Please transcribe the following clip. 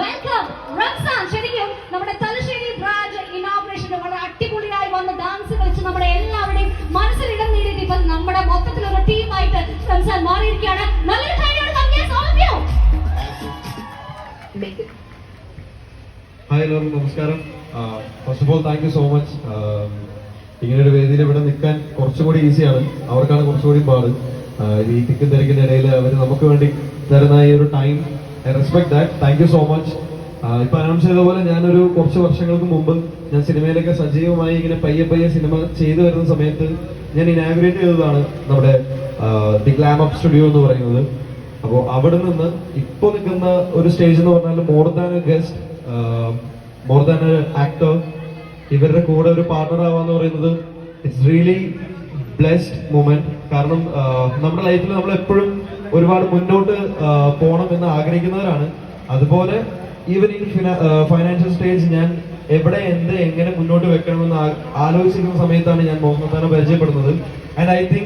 Welcome Ramzan ശരിക്കും നമ്മുടെ Thalassery branch ഇനോഗ്രേഷന്റെ വളരെ അടിപൊളിയായി വന്ന് ഡാൻസ് കളിച്ച് നമ്മുടെ എല്ലാവരുടെയും മനസ്സിൽ ഇടം നേടിയിട്ട് നമ്മുടെ മൊത്തത്തിലൊരു ടീമായിട്ട് റംസാൻ മാറിയിരിക്കുകയാണ്. നല്ലൊരു ഹായ് എല്ലാവർക്കും നമസ്കാരം. First of all thank you so much ഇങ്ങനെ ഒരു വേദിയിൽ ഇവിടെ നിൽക്കാൻ കുറച്ചുകൂടി ഈസിയാണ് അവർക്കാണ് കുറച്ചുകൂടി പാട്. ഈ തിക്കും തിരക്കിന്റെ ഇടയിൽ അവർ നമുക്ക് വേണ്ടി തരുന്ന ഈ ഒരു time I respect that thank you so much ഇപ്പൊ അനൗൺസ് ചെയ്ത പോലെ ഞാനൊരു കുറച്ച് വർഷങ്ങൾക്ക് മുമ്പ് ഞാൻ സിനിമയിലൊക്കെ സജീവമായി ഇങ്ങനെ പയ്യെ പയ്യെ സിനിമ ചെയ്തു വരുന്ന സമയത്ത് ഞാൻ ഇനാഗുറേറ്റ് ചെയ്തതാണ് നമ്മുടെ ദി ഗ്ലാം അപ്പ് സ്റ്റുഡിയോ എന്ന് പറയുന്നത്. അപ്പോൾ അവിടെ നിന്ന് ഇപ്പൊ നിൽക്കുന്ന ഒരു സ്റ്റേജ് എന്ന് പറഞ്ഞാൽ more than a guest more than a actor ഇവരുടെ കൂടെ ഒരു പാർട്ണർ ആവാന്ന് പറയുന്നത് ഇറ്റ്സ് റിയലി ബ്ലെസ്ഡ് മൂമെന്റ് കാരണം നമ്മുടെ ലൈഫിൽ നമ്മൾ എപ്പോഴും ഒരുപാട് മുന്നോട്ട് പോകണം എന്ന് ആഗ്രഹിക്കുന്നവരാണ്. അതുപോലെ ഈവൻ ഇൻ ഫൈനാൻഷ്യൽ സ്റ്റേജ് ഞാൻ എവിടെ എന്ത് എങ്ങനെ മുന്നോട്ട് വെക്കണമെന്ന് ആലോചിക്കുന്ന സമയത്താണ് ഞാൻ മോഹൻദാനെ പരിചയപ്പെടുന്നത്. And I think